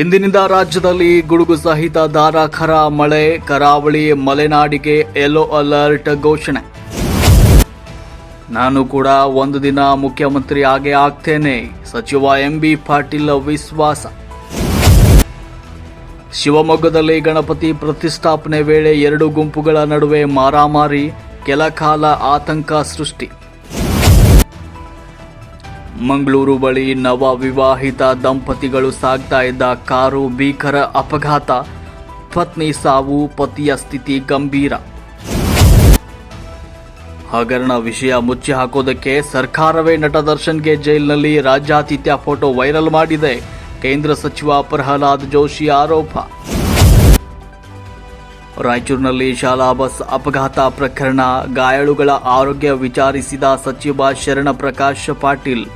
ಇಂದಿನಿಂದ ರಾಜ್ಯದಲ್ಲಿ ಗುಡುಗು ಸಹಿತ ಧಾರಾಕಾರ ಮಳೆ, ಕರಾವಳಿ, ಮಲೆನಾಡಿಗೆ ಯೆಲ್ಲೋ ಅಲರ್ಟ್ ಘೋಷಣೆ. ನಾನು ಕೂಡ ಒಂದು ದಿನ ಮುಖ್ಯಮಂತ್ರಿ ಆಗೇ ಆಗ್ತೇನೆ, ಸಚಿವ ಎಂಬಿ ಪಾಟೀಲ್ ವಿಶ್ವಾಸ. ಶಿವಮೊಗ್ಗದಲ್ಲಿ ಗಣಪತಿ ಪ್ರತಿಷ್ಠಾಪನೆ ವೇಳೆ ಎರಡು ಗುಂಪುಗಳ ನಡುವೆ ಮಾರಾಮಾರಿ, ಕೆಲ ಕಾಲ ಆತಂಕ ಸೃಷ್ಟಿ. ಮಂಗಳೂರು ಬಳಿ ನವ ವಿವಾಹಿತ ದಂಪತಿಗಳು ಸಾಗ್ತಾ ಇದ್ದ ಕಾರು ಭೀಕರ ಅಪಘಾತ. ಪತ್ನಿ ಸಾವು, ಪತಿಯ ಸ್ಥಿತಿ ಗಂಭೀರ. ಹಗರಣ ವಿಷಯ ಮುಚ್ಚಿ ಹಾಕೋದಕ್ಕೆ ಸರ್ಕಾರವೇ ನಟ ದರ್ಶನ್ಗೆ ಜೈಲಿನಲ್ಲಿ ರಾಜ್ಯಾತಿಥ್ಯ ಫೋಟೋ ವೈರಲ್ ಮಾಡಿದೆ. ಕೇಂದ್ರ ಸಚಿವ ಪ್ರಹ್ಲಾದ್ ಜೋಶಿ ಆರೋಪ. ರಾಯಚೂರಿನಲ್ಲಿ ಶಾಲಾ ಬಸ್ ಅಪಘಾತ ಪ್ರಕರಣ, ಗಾಯಾಳುಗಳ ಆರೋಗ್ಯ ವಿಚಾರಿಸಿದ ಸಚಿವ ಶರಣ ಪ್ರಕಾಶ್ ಪಾಟೀಲ್.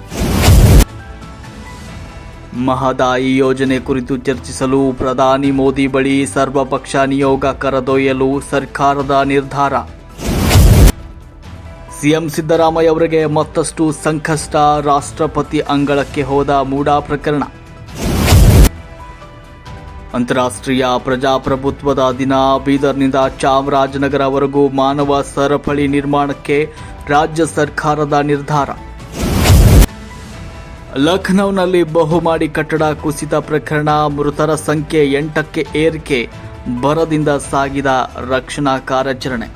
ಮಹದಾಯಿ ಯೋಜನೆ ಕುರಿತು ಚರ್ಚಿಸಲು ಪ್ರಧಾನಿ ಮೋದಿ ಬಳಿ ಸರ್ವಪಕ್ಷ ನಿಯೋಗ ಕರೆದೊಯ್ಯಲು ಸರ್ಕಾರದ ನಿರ್ಧಾರ. ಸಿಎಂ ಸಿದ್ದರಾಮಯ್ಯ ಅವರಿಗೆ ಮತ್ತಷ್ಟು ಸಂಕಷ್ಟ, ರಾಷ್ಟ್ರಪತಿ ಅಂಗಳಕ್ಕೆ ಹೋದ ಮೂಡಾ ಪ್ರಕರಣ. ಅಂತಾರಾಷ್ಟ್ರೀಯ ಪ್ರಜಾಪ್ರಭುತ್ವದ ದಿನ ಬೀದರ್ನಿಂದ ಚಾಮರಾಜನಗರವರೆಗೂ ಮಾನವ ಸರಪಳಿ ನಿರ್ಮಾಣಕ್ಕೆ ರಾಜ್ಯ ಸರ್ಕಾರದ ನಿರ್ಧಾರ. ಲಖನೌನಲ್ಲಿ ಬಹುಮಾಡಿ ಕಟ್ಟಡ ಕುಸಿತ ಪ್ರಕರಣ, ಮೃತರ ಸಂಖ್ಯೆ ಎಂಟಕ್ಕೆ ಏರಿಕೆ ಬರದಿಂದ ಸಾಗಿದ ರಕ್ಷಣಾ ಕಾರ್ಯಾಚರಣೆ.